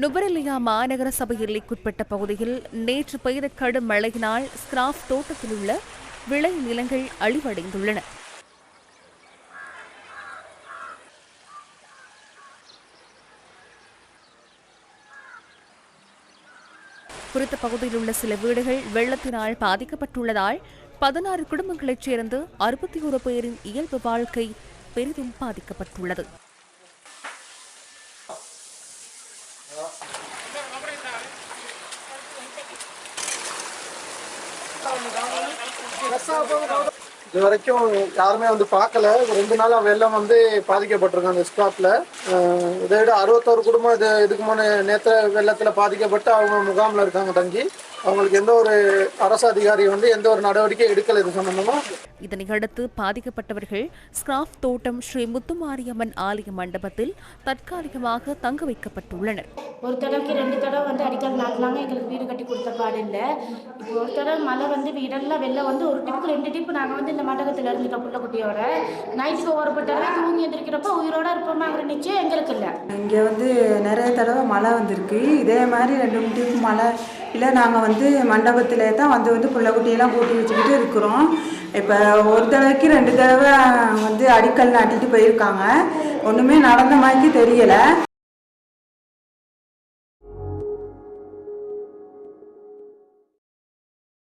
நுபரெலியா மாநகர சபை எல்லைக்குட்பட்ட பகுதியில் நேற்று பெய்த கடும் மழையினால் ஸ்கிராப் தோட்டத்தில் உள்ள விளை நிலங்கள் அழிவடைந்துள்ளன. குறித்த பகுதியில் உள்ள சில வீடுகள் வெள்ளத்தினால் பாதிக்கப்பட்டுள்ளதால் பதினாறு குடும்பங்களைச் சேர்ந்து அறுபத்தி ஒரு பேரின் இயல்பு வாழ்க்கை பெரிதும் பாதிக்கப்பட்டுள்ளது. இது வரைக்கும் யாருமே வந்து பார்க்கல. ரெண்டு நாளா வெள்ளம் வந்து பாதிக்கப்பட்டிருக்காங்க அந்த ஸ்பாட்ல இதை விட அறுபத்தோரு குடும்பம் இது இதுக்கு முன்னே நேற்று வெள்ளத்துல பாதிக்கப்பட்டு அவங்க முகாம்ல இருக்காங்க தங்கி. அவங்களுக்கு எந்த ஒரு அரசு அதிகாரி வந்து எந்த ஒரு நடவடிக்கை எடுக்கல இது சம்பந்தமா? இதனையடுத்து பாதிக்கப்பட்டவர்கள் ஸ்கிராஃப் தோட்டம் ஸ்ரீ முத்துமாரியம்மன் ஆலய மண்டபத்தில் தற்காலிகமாக தங்க வைக்கப்பட்டுள்ளனர். ஒரு தடவைக்கு ரெண்டு தடவை வந்து அடிக்கல் நாட்டினாங்க எங்களுக்கு வீடு கட்டி கொடுத்த பாடு இல்லை. இப்போ ஒரு தடவை மழை வந்து வீடெல்லாம் வெளில வந்து ஒரு டிப்புக்கு ரெண்டு டிப்பு நாங்கள் வந்து இந்த மண்டபத்தில் இருந்துட்டோம் புள்ள குட்டியோட நைட்டுக்கு ஒரு தடவை தூங்கி எந்திரிக்கிறப்ப உயிரோட இருப்போமாங்கிற நிச்சயம் எங்களுக்கு இல்லை. இங்கே வந்து நிறைய தடவை மழை வந்திருக்கு. இதே மாதிரி ரெண்டு மூணு டிப்பு மழை இல்லை நாங்கள் வந்து மண்டபத்திலே தான் வந்து வந்து பிள்ளைக்குட்டியெல்லாம் கூட்டி வச்சுக்கிட்டு இருக்கிறோம். இப்போ ஒரு தடவைக்கு ரெண்டு தடவை வந்து அடிக்கல் நாட்டிட்டு போயிருக்காங்க. ஒன்றுமே நடந்த மாதிரி தெரியலை.